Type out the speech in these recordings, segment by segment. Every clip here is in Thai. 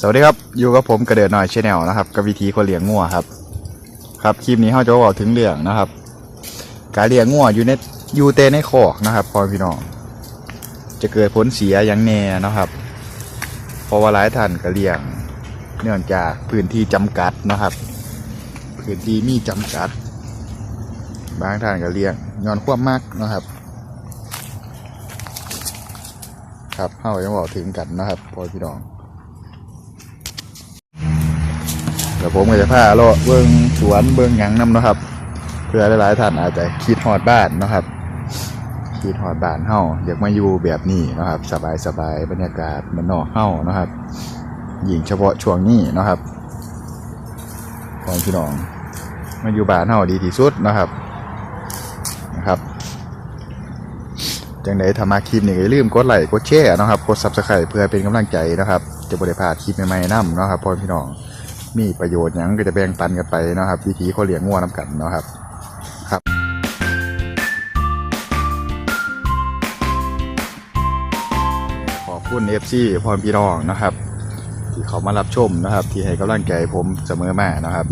สวัสดีครับ อยู่กับผมกระเดิดหน่อยชแนลนะครับกับวิธีคนเลี้ยงงัวครับ ครับคลิปนี้เราจะบอกถึงเรื่องนะครับ การเลี้ยงงัวอยู่ในอยู่เตในคอกนะครับพ่อพี่น้องจะเกิดผลเสียอย่างแน่นะครับเพราะว่าหลายท่านก็เลี้ยง เนื่องจากพื้นที่จำกัดนะครับ พื้นที่มีจำกัด บางท่านก็เลี้ยงย้อนความมากนะครับ ครับเฮาจะบอกถึงกันนะครับพ่อพี่น้อง เดี๋ยวผมก็จะพาเลาะเบิ้งสวนเบิ้งหยังน้ำนะครับ เพื่อหลายๆท่านอาจจะคิดฮอดบ้านนะครับคิดฮอดบ้านเฮาอยากมาอยู่แบบนี้นะครับ สบายๆบบรรยากาศมันนอกเฮานะครับยิ่งเฉพาะช่วงนี้นะครับของพี่น้องมาอยู่บ้านเฮาดีที่สุดนะครับนะครับจังไดถ้ามาคลิปนี้ก็อย่าลืมกดไลค์กดแชร์นะครับกด Subscribe เพื่อเป็นกำลังใจนะครับ จะบ่ได้พาดคลิปใหม่ๆนํเนะครับพ่อพี่น้อง มีประโยชน์หยังก็จะแบ่งปันกันไปนะครับวิธีเขาเลี้ยงงัวน้ำกันนะครับครับ ขอบคุณเอฟซีพรพี่น้องนะครับ ที่เขามารับชมนะครับ ที่ให้กำลังใจผมเสมอมานะครับ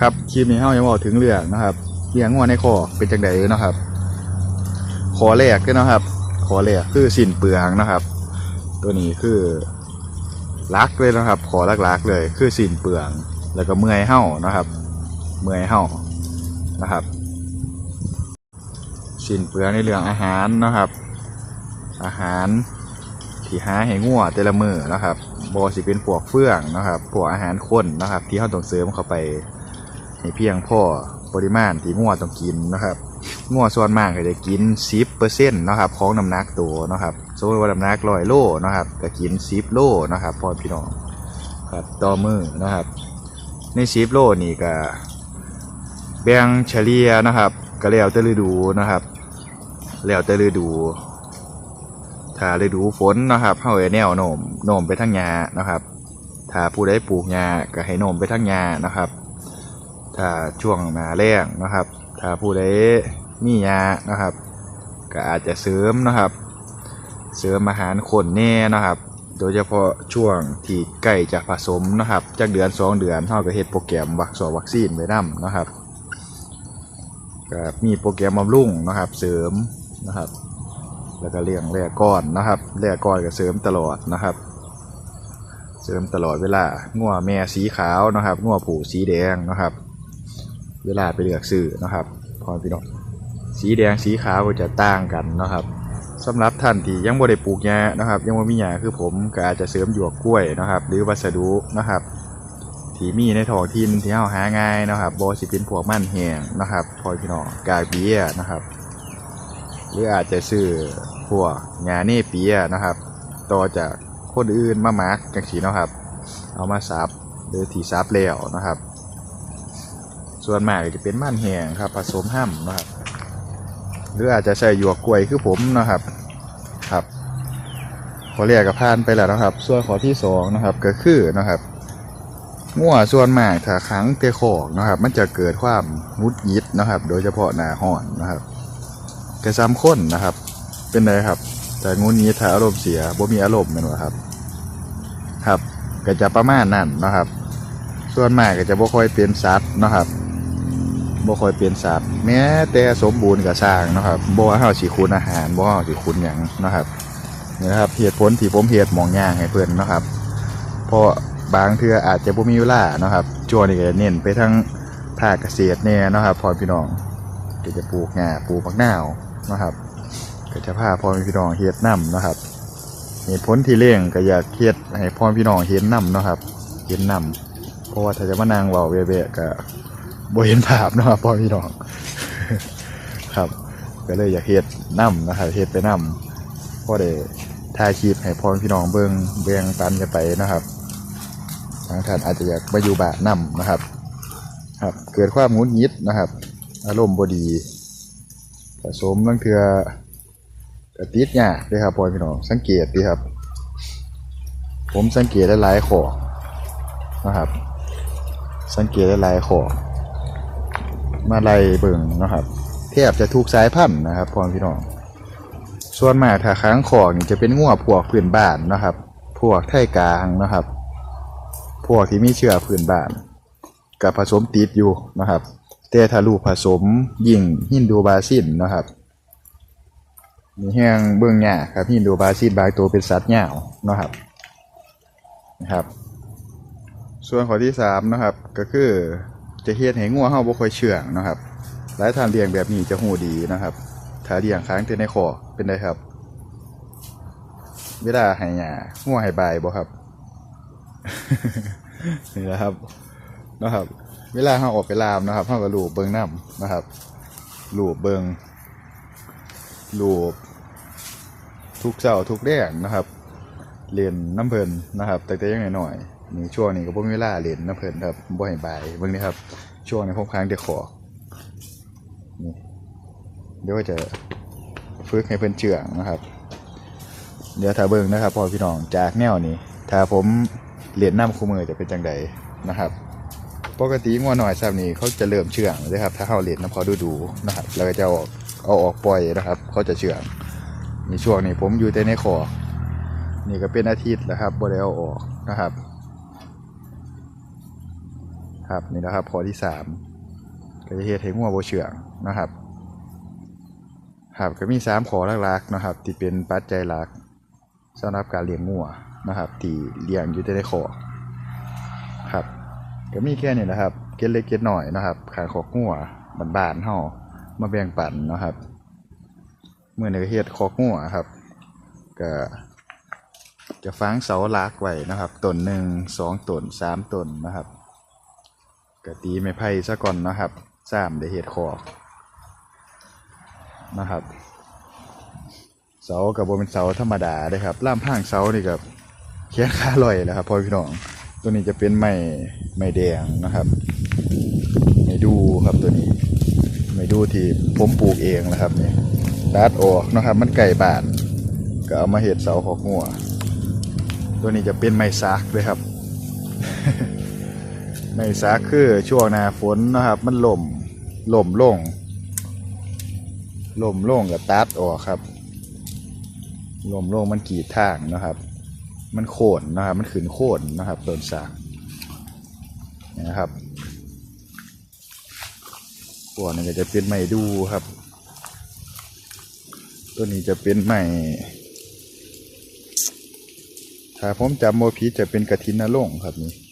ครับคลิปนี้เฮายังบอกถึงเรื่องนะครับเลี้ยงงัวในคอเป็นจังไดนะครับขอแรกเลยนะครับขอแรกคือสินเปลืองนะครับ ตัวนี้คือ ลักเลยนะครับ ขอลักๆเลย คือสินเปลือง แล้วก็เมื่อยเห่านะครับ เมื่อยเห่านะครับ สินเปลืองในเรื่องอาหารนะครับ อาหารที่หาให้งัวแต่ละมือนะครับบอสิเป็นพวกเฟื่องนะครับพวกอาหารข้นนะครับ ที่เขาต้องเสริมเข้าไปให้เพียงพ่อปริมาณที่งัวต้องกินนะครับงัวส่วนมากก็จะกิน10%เปอร์เซ็นต์นะครับ ของน้ำหนักตัวนะครับ สมมติว่าน้ำหนักร้อยโลนะครับก็กิน10โลนะครับพ่อพี่น้องครับต่อมือนะครับ ใน10โลนี่ก็แบ่งเฉลี่ยนะครับ ก็แล้วแต่ฤดูนะครับ แล้วแต่ฤดูถ้าฤดูฝนนะครับเฮาแนวโนมโนมไปทางหญ้านะครับ ถ้าผู้ใดปลูกหญ้าก็ให้โนมไปทางหญ้านะครับ ถ้าช่วงหน้าแล้งนะครับ ถ้าผู้ใดมีหญ้านะครับ ก็อาจจะเสริมนะครับ เสริมอาหารคนแน่นะครับ โดยเฉพาะช่วงที่ใกล้จะผสมนะครับจากเดือนสองเดือนเฮาก็เฮ็ดโปรแกรมวัคซอวัคซีนไว้นํนะครับก็มีโปรแกรมบำรุงนะครับ เสริมนะครับ แล้วก็เลี้ยงแร่ก้อนนะครับแร่ก้อนก็เสริมตลอดนะครับ เสริมตลอดเวลางัวแม่สีขาวนะครับงัวผูสีแดงนะครับ เวลาไปเลือกซื้อนะครับพอพี่น้องสีแดงสีขาวก็จะต่างกันนะครับ สำหรับท่านที่ยังบ่ได้ปลูกหญ้านะครับ ยังบ่มีหญ้าคือผมก็อาจจะเสริมหยวกกล้วยนะครับ หรือวัสดุนะครับที่มีในท้องถิ่นที่เฮาหาง่ายนะครับบ่สิเป็นพวกมันแห้งนะครับพอพี่น้องกากเบี้ยนะครับ หรืออาจจะซื้อพวกงาเนเปียนะครับ ต่อจากคนอื่นมามาร์กจังสีนะครับ เอามาซับหรือที่ซับแล้วนะครับ ส่วนมากจะเป็นมันแห้งครับ ผสมห้ำนะครับ หรืออาจจะใส่หยวกกล้วยคือผมนะครับครับขอเรียกกับพานไปแล้วนะครับ ส่วนขอที่สองนะครับก็คือนะครับงัวส่วนมากถ้าขังเตะขอกนะครับ มันจะเกิดความงุดหงิดนะครับ โดยเฉพาะหน้าห้อนนะครับกระซ้ำข้นนะครับ เป็นไรครับ แต่งูนี้ถ้าอารมณ์เสียบ่มีอารมณ์แม่นบ่ครับ ครับก็จะประมาณนั้นนะครับ ส่วนมากก็จะบ่ค่อยเป็นสัตว์นะครับ บ่ค่อยเป็นสัตว์แม้แต่สมบูรณ์ก็สร้างนะครับบ่ว่าเฮาสิคุณอาหารบ่ว่าเฮาสิคุณหยังนะครับนี่นะครับเหตุผลที่ผมเฮ็ดมองย่างให้เพิ่นนะครับ เพราะบางเทื่ออาจจะบ่มีเวลานะครับจัวนี่ก็เน้นไปทางภาคเกษตรแน่นะครับพ่อพี่น้องก็จะปลูกหญ้าปลูกผักนาวนะครับก็จะพาพ่อพี่น้องเฮ็ดน้ำนะครับเหตุผลที่เลี้ยงก็อยากเฮ็ดให้พ่อพี่น้องเห็นน้ำนะครับ เห็นน้ำเพราะว่าถ้าจะมานั่งเว้าเวะๆก็ บ่เห็นภาพนะครับพ่อพี่น้องครับ ก็เลยอยากเฮ็ดน้ำนะครับเฮ็ดไปน้ำพ่อได้ถ่ายคลิปให้พ่อพี่น้องเบิ่งแบ่งปันกันไปนะครับบางท่านอาจจะอยากมาอยู่บ้านน้ำนะครับ ครับ เกิดความงุดหงิดนะครับ อารมณ์บดีผสมบางเทือกระติดเนี่ยเลยครับพ่อพี่น้องสังเกตดีครับ ผมสังเกตได้หลายข้อนะครับ สังเกตได้หลายข้อ มาไล่เบิ่งนะครับแทบจะทุกสายพันธุ์นะครับพ่อพี่น้องส่วนมากถ้าค้างขอกนี่จะเป็นงัวพวกพื้นบ้านนะครับ พวกไทกลางนะครับ พวกที่มีเชื้อพื้นบ้านกับผสมติดอยู่นะครับ แต่ถ้าลูกผสมยิ่งฮินดูบาซินนะครับมีแห้งเบื้องหน้าครับฮินดูบาซินบางตัวเป็นสัตว์เหย่าวนะครับนะครับ ส่วนข้อที่สามนะครับก็คือ จะเฮ็ดให้งัวเฮาบ่ค่อยเชื่องนะครับ หลายท่านเลี้ยงแบบนี้จะหูดีนะครับ ถ้าเลี้ยงค้างแต่ในคอเป็นไดครับ เวลาให้หญ้างัวให้บายบ่ครับ นี่แหละครับนะครับ เวลาเราออกไปลามนะครับเราก็ลูบเบิ่งน้ำนะครับลูบเบิงลูบทุกเช้าทุกแดงนะครับ เรียนน้ำเพลินนะครับ แต่แต่ยังหน่อย นี่ช่วงนี้ก็บ่มีเวลาเรียนน้ำเพลินครับบ่ให้บายเบิ่งนี่ครับ ช่วงนี้ผมค้างเด็กขอนี่เดี๋ยวจะฝึกให้เพิ่นเชื่องนะครับ เดี๋ยวถ้าเบิ่งนะครับพ่อพี่น้องจากแนวนี้ถ้าผมเรียนน้ำคู่มือจะเป็นจังใดนะครับ ปกติงัวหน่อยซ้ำนี้เขาจะเริ่มเชื่องเลยครับ ถ้าเขาเรียนน้ำเขาดูดูๆนะครับ แล้วก็จะเอาออกเอาออกปล่อยนะครับ เขาจะเชื่องในช่วงนี้ผมอยู่แต่ในคอนี่ก็เป็นอาทิตย์แล้วครับบ่ได้เอาออกนะครับ ครับนี่นะครับข้อที่สามก็จะเฮ็ดให้งัวบ่เชื่องนะครับครับก็มีสามข้อหลักๆนะครับที่เป็นปัจจัยหลักสำหรับการเลี้ยงงัวนะครับที่เลี้ยงอยู่แต่ในคอครับก็มีแค่นี้แหละครับเก็ดเล็กเก็ดหน่อยนะครับขายขอกงัวบานๆเฮามาแบ่งปันนะครับเมื่อในก็เฮ็ดขอกงัวครับก็จะฟังเสาหลักไว้นะครับต้นหนึ่งสองต้นสามต้นนะครับ ก็ตีไม้ไผ่ซะก่อนนะครับสามได้เฮ็ดขอกนะครับ เสากับบเป็นเสาธรรมดาเด้ครับล่ามพางเสานี่กับแค่ขาลอยแล้วครับพ่อพี่น้อง ตัวนี้จะเป็นไม้ไม้แดงนะครับไม้ดูครับตัวนี้ไม้ดูที่ผมปลูกเองนะครับนี่ตัดออกนะครับ มันไก่บานก็เอามาเห็ดเสาหอกงัว ตัวนี้จะเป็นไม้ซักเลยครับ ไม้ซักคือช่วงหน้าฝนนะครับ มันล่มล่มลงล่มลงกับตัดออกครับล่มลงมันกีดทางนะครับ มันโค่นนะครับ มันขืนโค่นนะครับต้นสากนี่นะครับพวกนี้ก็จะเป็นไม้ดูครับ ตัวนี้จะเป็นไม้ถ้าผมจำโมพิดจะเป็นกระทินนรงครับนี่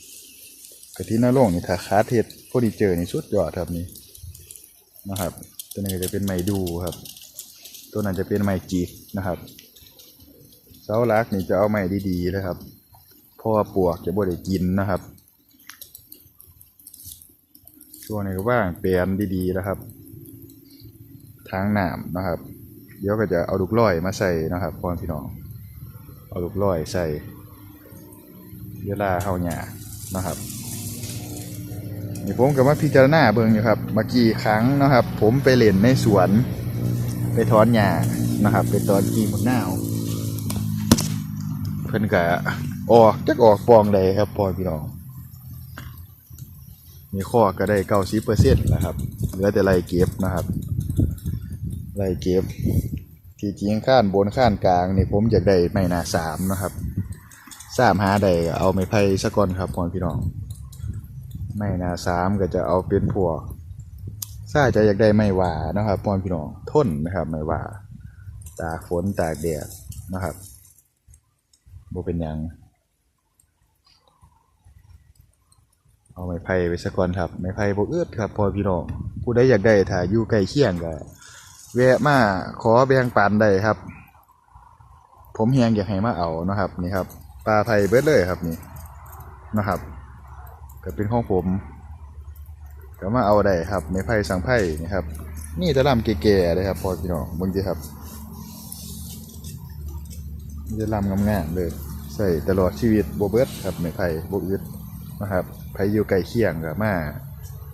กะทินนรงค์นี่ถ้าคาเทศพอดีเจอนี่สุดยอดครับนี่นะครับ ตัวนี้จะเป็นไม้ดูครับ ตัวนั้นจะเป็นไม้จีกนะครับเสาลักนี่จะเอาไม้ดีๆนะครับเพราะว่าปวกจะบ่ได้กินนะครับช่วงนี้ก็ว่างเปลี่ยนดีๆนะครับ ทางหน้ำนะครับ เดี๋ยวก็จะเอาลูกล้อยมาใส่นะครับพ่อพี่น้อง เอาลูกล้อยใส่เวลาเข้าหยานะครับ นี่ผมก็มาพิจารณาเบิ่งอยู่ครับเมื่อกี้ครั้งนะครับ ผมไปเล่นในสวน ไปถอนหญ้านะครับ ไปถอนกีมะนาวเพิ่นก็ออกจักออกปองเลยครับพ่อพี่น้อง มีข้อก็ได้เก้าสิบเปอร์เซ็นต์นะครับ เหลือแต่ไรเก็บนะครับไรเก็บ ที่จริงข้านบนข้านกลางนี่ผมอยากได้ไม้หนาสามนะครับสามหาได้เอาไม้ไผ่สะก่อนครับพ่อพี่น้อง ไม้หนาสามก็จะเอาเป็นพวกถ้าจะอยากได้ไม้หว่านะครับพ่อพี่น้องทนนะครับไม้หว่า ตากฝนตากแดดนะครับบ่เป็นยังเอาไม้ไผ่ไปสักก่อนครับไม้ไผ่บ่อึดครับพอพี่น้องผู้ใดอยากได้ถ้าอยู่ใกล้เคียงก็แวะมาขอแบ่งปันได้ครับ ผมเฮียงอยากให้มาเอานะครับนี่ครับปลาไผ่เบิดเลยครับนี่นะครับ ก็เป็นของผมก็มาเอาได้ครับไม้ไผ่สังไผ่นี่ครับนี่ตะลำแก่ๆเลยครับพอพี่น้องเบิ่งดิครับจะลำงามๆเลย ใส่ตลอดชีวิตโบเบิดครับไม้ไผ่โบอึดนะครับใครอยู่ไกลเคียงก็มา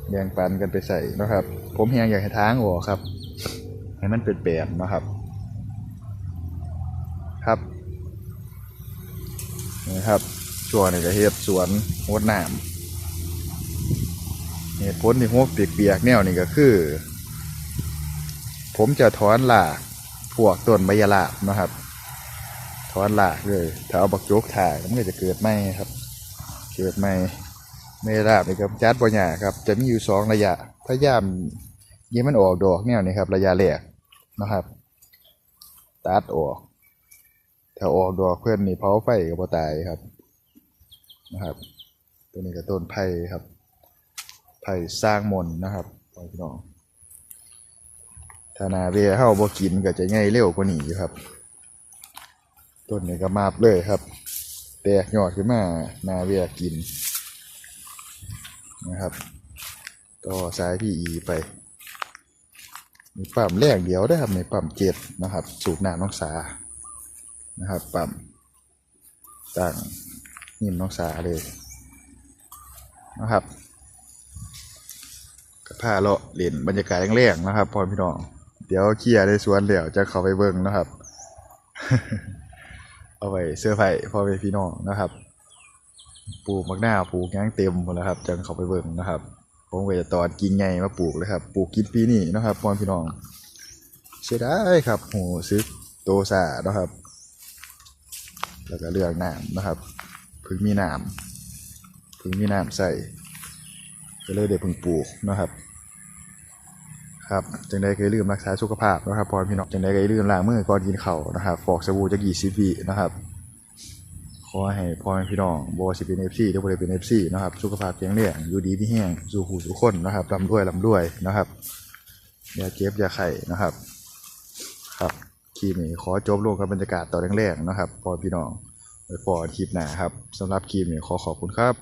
แบ่งปันกันไปใส่นะครับ ผมเพียงอยากให้ทางออกครับ ให้มันเป็นแปลนนะครับ ครับนี่ครับช่วงนี้ก็เฮ็ดสวนโหดน้ำ เหตุผลที่หัวเปียกๆแนวนี้ก็คือ ผมจะถอนหลากพวกต้นใบยะลาบนะครับถอนหลากเลยถ้าเอาบักโจกถ่ายมันก็จะเกิดไหมครับ เกิดใหม่ไม่ราบนี่ครับจัดบ่ยาครับ จะมีอยู่สองระยะพยายามยิงมันออกดอกแนวนี้ครับ ระยะแรกนะครับ ตัดออก ถ้าออกดอกเพื่อนนี่เผาไฟก็บ่ตายครับนะครับ ตัวนี้ก็ต้นไผ่ครับ ไผ่สร้างมนนะครับพี่น้องถ้าหนาเวเฮาบ่กินก็จะใหญ่เร็วกว่านี้อยู่ครับ ต้นนี้ก็มาบเลยครับ แตกยอดขึ้นมานาเวกินนะครับต่อสายพี่อีไปมีปั๊มแรกเดียวได้ครับในปั๊มเจ็ดนะครับ สูบน้ำน้องสานะครับปั๊มตั้งนิ่มน้องสาเลยนะครับ ก็พาเลาะเล่นบรรยากาศแรงๆนะครับพ่อพี่น้องเดี๋ยวเคลียร์ในสวนเดี๋ยวจะเข้าไปเบิ่งนะครับ เอาไว้เสื้อไผ่พ่อพี่น้องนะครับปลูกมักหน้าวปลูกหยังเต็มหมดแล้วครับจังเข้าไปเบิ่งนะครับผมก็จะตอนกิ่งมาปลูกเลยครับ ปลูกกินปีนี้นะครับพ่อพี่น้องเสียดายครับโหซึกโตซานะครับ แล้วก็เลือกน้ำนะครับพึ่งมีน้ำพึ่งมีน้ำใส่ก็เลยได้เพึ่งปลูกนะครับ ครับจังใดก็อย่าลืมรักษาสุขภาพนะครับพอพี่น้องจังใดก็อย่าลืมล้างมือก่อนกินข้าวนะครับฟอกสบู่จะกี่สิบวินะครับขอให้พ่อแม่พี่น้องบอสิเป็นเอฟซีหรือบ่ได้เป็นเอฟซีนะครับสุขภาพแข็งแรงอยู่ดีพี่แห้งสู่หูสู่คนนะครับร่ำรวยร่ำรวยนะครับอย่าเก็บอย่าไข่นะครับ ครับคลิปนี้ขอจบลงกับบรรยากาศต่อแรงๆนะครับพอพี่น้องไว้พอคลิปหน้าครับสำหรับคลิปนี้ขอขอบคุณครับ